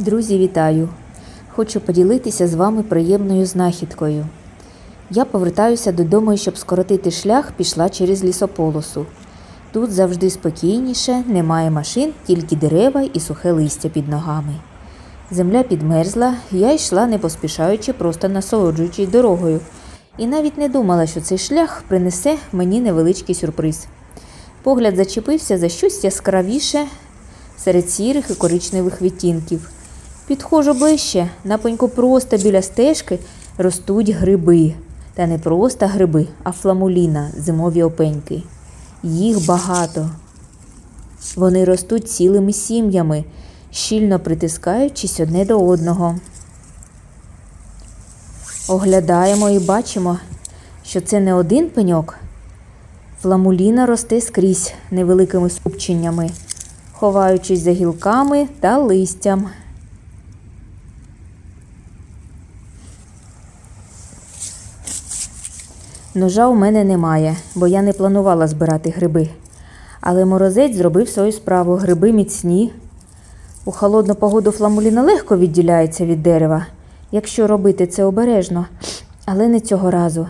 Друзі, вітаю! Хочу поділитися з вами приємною знахідкою. Я повертаюся додому, щоб скоротити шлях, пішла через лісополосу. Тут завжди спокійніше, немає машин, тільки дерева і сухе листя під ногами. Земля підмерзла, я йшла не поспішаючи, просто насолоджуючись дорогою, і навіть не думала, що цей шлях принесе мені невеличкий сюрприз. Погляд зачепився за щось яскравіше серед сірих і коричневих відтінків. Підходжу ближче, на пеньку просто біля стежки ростуть гриби. Та не просто гриби, а фламуліна, зимові опеньки. Їх багато. Вони ростуть цілими сім'ями, щільно притискаючись одне до одного. Оглядаємо і бачимо, що це не один пеньок. Фламуліна росте скрізь невеликими скупченнями, ховаючись за гілками та листям. Ножа у мене немає, бо я не планувала збирати гриби. Але морозець зробив свою справу. Гриби міцні. У холодну погоду фламуліна легко відділяється від дерева, якщо робити це обережно. Але не цього разу.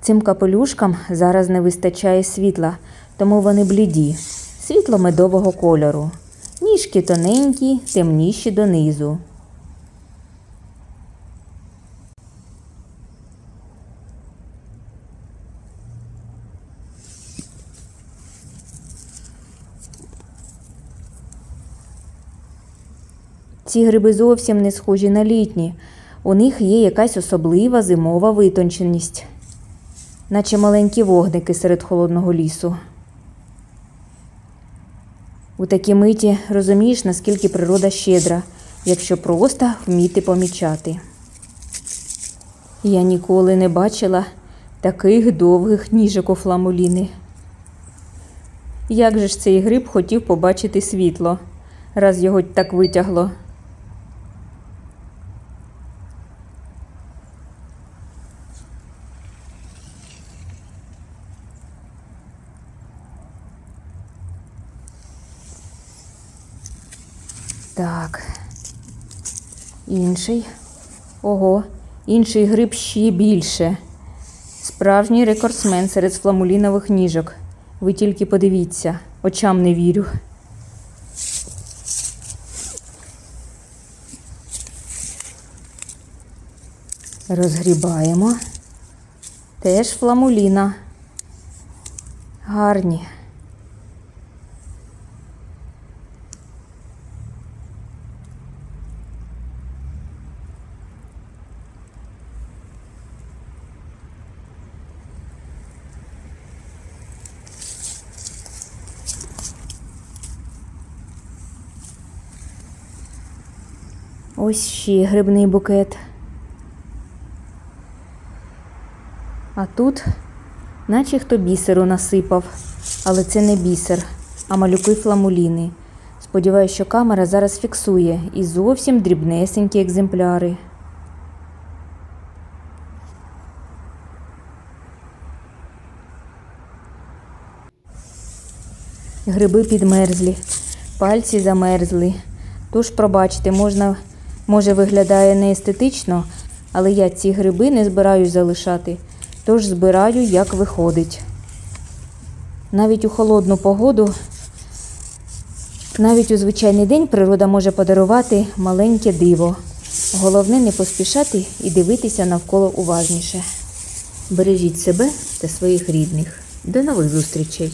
Цим капелюшкам зараз не вистачає світла, тому вони бліді, світло медового кольору. Ніжки тоненькі, темніші донизу. Ці гриби зовсім не схожі на літні. У них є якась особлива зимова витонченість, наче маленькі вогники серед холодного лісу. У такій миті розумієш, наскільки природа щедра, якщо просто вміти помічати. Я ніколи не бачила таких довгих ніжок у фламуліни. Як же ж цей гриб хотів побачити світло, раз його так витягло. Так. Інший. Ого, інший гриб ще більше. Справжній рекордсмен серед фламулінових ніжок. Ви тільки подивіться, очам не вірю. Розгрібаємо. Теж фламуліна. Гарні. Ось ще грибний букет. А тут, наче хто бісеру насипав, але це не бісер, а малюки фламуліни. Сподіваюсь, що камера зараз фіксує і зовсім дрібнесенькі екземпляри. Гриби підмерзлі, пальці замерзли. Тож, пробачте, можна, може, виглядає не естетично, але я ці гриби не збираюсь залишати, тож збираю, як виходить. Навіть у холодну погоду, навіть у звичайний день природа може подарувати маленьке диво. Головне не поспішати і дивитися навколо уважніше. Бережіть себе та своїх рідних. До нових зустрічей!